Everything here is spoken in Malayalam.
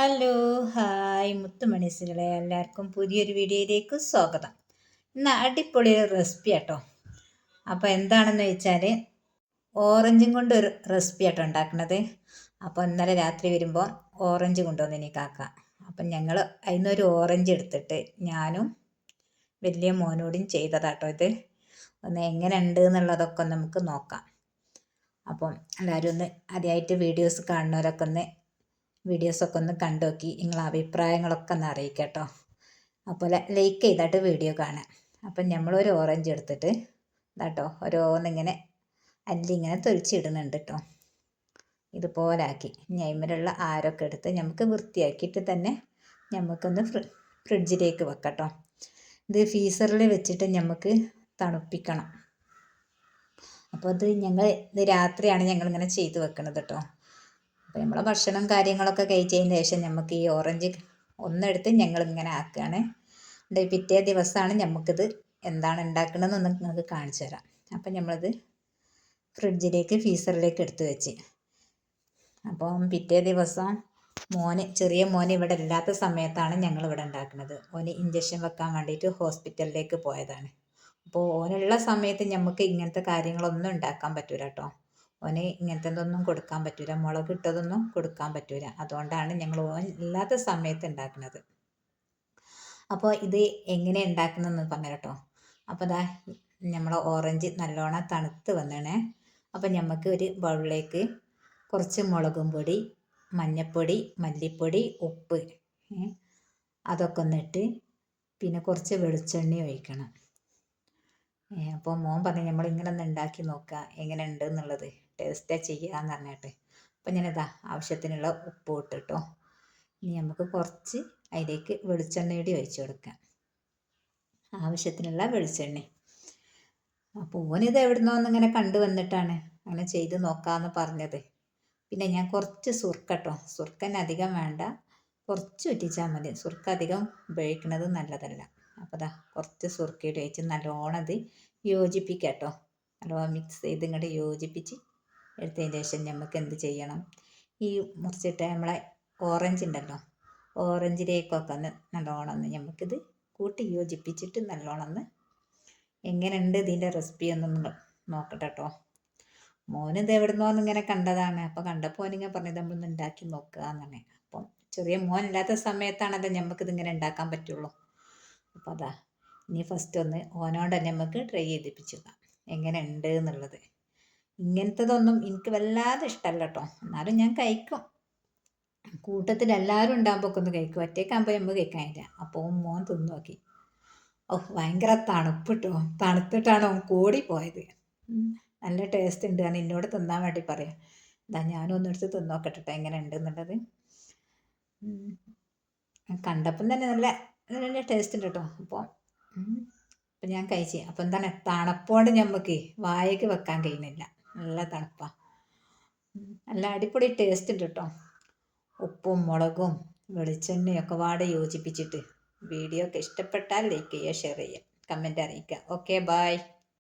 Hello hi മുത്തുമണിസുകളെ. എല്ലാവർക്കും പുതിയൊരു വീഡിയോയിലേക്ക് സ്വാഗതം. ഇന്ന് അടിപൊളി ഒരു റെസിപ്പി ആട്ടോ. അപ്പോൾ എന്താണെന്ന് വെച്ചാൽ ഓറഞ്ചും കൊണ്ട് ഒരു റെസിപ്പി ആട്ടോ ഉണ്ടാക്കണത്. അപ്പോൾ ഇന്നലെ രാത്രി വരുമ്പോൾ ഓറഞ്ച് കൊണ്ടുവന്ന് കാക്ക. അപ്പം ഞങ്ങൾ അതിന്നൊരു ഓറഞ്ച് എടുത്തിട്ട് ഞാനും വലിയ മോനോടും ചെയ്തതാട്ടോ ഇത്. ഒന്ന് എങ്ങനെ ഉണ്ട് എന്നുള്ളതൊക്കെ നമുക്ക് നോക്കാം. അപ്പം എല്ലാവരും ഒന്ന് ആദ്യമായിട്ട് വീഡിയോസ് കാണുന്നവരൊക്കെ ഒന്ന് വീഡിയോസൊക്കെ ഒന്ന് കണ്ടു നോക്കി നിങ്ങളെ അഭിപ്രായങ്ങളൊക്കെ ഒന്ന് അറിയിക്കട്ടോ. അപ്പോൾ ലൈക്ക് ചെയ്തിട്ട് വീഡിയോ കാണാം അപ്പം നമ്മളൊരു ഓറഞ്ച് എടുത്തിട്ട് ഇതാട്ടോ ഓരോന്നിങ്ങനെ അല്ലിങ്ങനെ തൊലിച്ചിടുന്നുണ്ട് കേട്ടോ ഇതുപോലെ ആക്കി ഞൈമലുള്ള ആരൊക്കെ എടുത്ത് നമുക്ക് വൃത്തിയാക്കിയിട്ട് തന്നെ നമുക്കൊന്ന് ഫ്രിഡ്ജിലേക്ക് വെക്കട്ടോ. ഇത് ഫീസറിൽ വെച്ചിട്ട് നമുക്ക് തണുപ്പിക്കണം. അപ്പോൾ അത് ഞങ്ങൾ ഇത് രാത്രിയാണ് ഞങ്ങളിങ്ങനെ ചെയ്ത് വെക്കണത് കേട്ടോ അപ്പോൾ നമ്മളെ ഭക്ഷണം കാര്യങ്ങളൊക്കെ കഴിച്ചതിന് ശേഷം നമുക്ക് ഈ ഓറഞ്ച് ഒന്നെടുത്ത് ഞങ്ങൾ ഇങ്ങനെ ആക്കുകയാണ് പിറ്റേ ദിവസമാണ് നമുക്കിത് എന്താണ് ഉണ്ടാക്കണമെന്ന് നിങ്ങൾക്ക് കാണിച്ചു തരാം. അപ്പം നമ്മളിത് ഫ്രിഡ്ജിലേക്ക് ഫീസറിലേക്ക് എടുത്തു വെച്ച്. അപ്പം പിറ്റേ ദിവസം മോന് ചെറിയ മോന് ഇവിടെ ഇല്ലാത്ത സമയത്താണ് ഞങ്ങൾ ഇവിടെ ഉണ്ടാക്കുന്നത് ഓന് ഇഞ്ചക്ഷൻ വെക്കാൻ വേണ്ടിയിട്ട് ഹോസ്പിറ്റലിലേക്ക് പോയതാണ്. അപ്പോൾ ഓനുള്ള സമയത്ത് നമുക്ക് ഇങ്ങനത്തെ കാര്യങ്ങളൊന്നും ഉണ്ടാക്കാൻ പറ്റൂല കേട്ടോ ഓന് ഇങ്ങനത്തെ ഒന്നും കൊടുക്കാൻ പറ്റൂല. മുളക് ഇട്ടതൊന്നും കൊടുക്കാൻ പറ്റൂല. അതുകൊണ്ടാണ് ഞങ്ങൾ ഓൻ ഇല്ലാത്ത സമയത്ത് ഉണ്ടാക്കുന്നത് അപ്പോൾ ഇത് എങ്ങനെ ഉണ്ടാക്കുന്നതെന്ന് പറഞ്ഞു കേട്ടോ അപ്പോൾ ഇതാ നമ്മൾ ഓറഞ്ച് നല്ലോണം തണുത്ത് വന്നേണേ. അപ്പോൾ നമുക്ക് ഒരു ബൗളിലേക്ക് കുറച്ച് മുളകും പൊടി മഞ്ഞപ്പൊടി മല്ലിപ്പൊടി ഉപ്പ് അതൊക്കെ ഒന്നിട്ട് പിന്നെ കുറച്ച് വെളിച്ചെണ്ണ ഒഴിക്കണം. അപ്പോൾ മോൻ പറഞ്ഞു നമ്മൾ ഇങ്ങനെ ഒന്ന് ഉണ്ടാക്കി നോക്കുക എങ്ങനെ ഉണ്ട് എന്നുള്ളത്? ടേസ്റ്റാ ചെയ്യാന്ന് പറഞ്ഞിട്ട്. അപ്പം ഞാനിതാ ആവശ്യത്തിനുള്ള ഉപ്പ് ഇട്ടിട്ടോ. ഇനി നമുക്ക് കുറച്ച് അതിലേക്ക് വെളിച്ചെണ്ണയുടെ ഒഴിച്ചു കൊടുക്കാം. ആവശ്യത്തിനുള്ള വെളിച്ചെണ്ണ. അപ്പോൾ ഓനിത് എവിടുന്നോ ഇങ്ങനെ കണ്ടു വന്നിട്ടാണ് അങ്ങനെ ചെയ്ത് നോക്കാമെന്ന് പറഞ്ഞത്. പിന്നെ ഞാൻ കുറച്ച് സുർക്കട്ടോ. സുർക്കൻ അധികം വേണ്ട. കുറച്ച് ഒറ്റിച്ചാൽ മതി. സുർക്ക അധികം ഉപയോഗിക്കുന്നത് നല്ലതല്ല. അപ്പോൾ ദാ കുറച്ച് സുർക്കയുടെ ഒഴിച്ച് നല്ലോണം ഇത് യോജിപ്പിക്കാം കേട്ടോ നല്ലോണം മിക്സ് ചെയ്ത് ഇങ്ങോട്ട് യോജിപ്പിച്ച് എടുത്തതിന് ശേഷം നമുക്ക് എന്ത് ചെയ്യണം? ഈ മുറിച്ചിട്ട നമ്മളെ ഓറഞ്ച് ഉണ്ടല്ലോ ഓറഞ്ചിലേക്കൊക്കെ ഒന്ന് നല്ലോണം ഒന്ന് നമുക്കിത് കൂട്ടി യോജിപ്പിച്ചിട്ട് നല്ലോണം ഒന്ന് എങ്ങനെയുണ്ട് ഇതിന്റെ റെസിപ്പി ഒന്ന് നോക്കട്ടെ കേട്ടോ മോനിത് എവിടുന്നോ ഇങ്ങനെ കണ്ടതാണ്. അപ്പോൾ കണ്ടപ്പോൾ ഓനിങ്ങനെ പറഞ്ഞത് നമ്മളൊന്ന് ഉണ്ടാക്കി നോക്കുക എന്നാണ് അപ്പം ചെറിയ മോൻ ഇല്ലാത്ത സമയത്താണല്ലോ നമുക്കിത് ഇങ്ങനെ ഉണ്ടാക്കാൻ പറ്റുള്ളൂ. അപ്പോൾ അതാ ഇനി ഫസ്റ്റ് ഒന്ന് ഓനോട് തന്നെ നമുക്ക് ട്രൈ ചെയ്തിപ്പിച്ചു എങ്ങനെ ഉണ്ട് എന്നുള്ളത്. ഇങ്ങനത്തതൊന്നും എനിക്ക് വല്ലാതെ ഇഷ്ടമല്ല കേട്ടോ. എന്നാലും ഞാൻ കഴിക്കും. കൂട്ടത്തിൽ എല്ലാവരും ഉണ്ടാകുമ്പോൾ ഒക്കെ ഒന്ന് കഴിക്കും. ഒറ്റയ്ക്കാകുമ്പോൾ നമ്മൾ കഴിക്കാനില്ല. അപ്പോൾ മോൻ തിന്നു നോക്കി ഓ ഭയങ്കര തണുപ്പ് കേട്ടോ തണുത്തിട്ടാണ് അവൻ കൂടി പോയത് നല്ല ടേസ്റ്റ് ഉണ്ട്. ഞാൻ എന്നോട് തിന്നാൻ വേണ്ടി പറയാം. എന്താ ഞാനും ഒന്നെടുത്ത് തിന്നോക്കട്ടെ എങ്ങനെ ഉണ്ട് എന്നുള്ളത് കണ്ടപ്പം തന്നെ നല്ല നല്ല ടേസ്റ്റ് ഉണ്ട് കേട്ടോ അപ്പോൾ അപ്പം ഞാൻ കഴിച്ച്. അപ്പം എന്താണ്? തണുപ്പോണ്ട് ഞമ്മക്ക് വായക്ക് വെക്കാൻ കഴിയുന്നില്ല. നല്ല തണുപ്പാണ് നല്ല അടിപൊളി ടേസ്റ്റ് ഉണ്ട് കേട്ടോ ഉപ്പും മുളകും വെളിച്ചെണ്ണയൊക്കെ വാടെ യോജിപ്പിച്ചിട്ട് വീഡിയോ ഒക്കെ ഇഷ്ടപ്പെട്ടാൽ ലൈക്ക് ചെയ്യുക ഷെയർ ചെയ്യുക കമന്റ് അറിയിക്കുക. Okay bye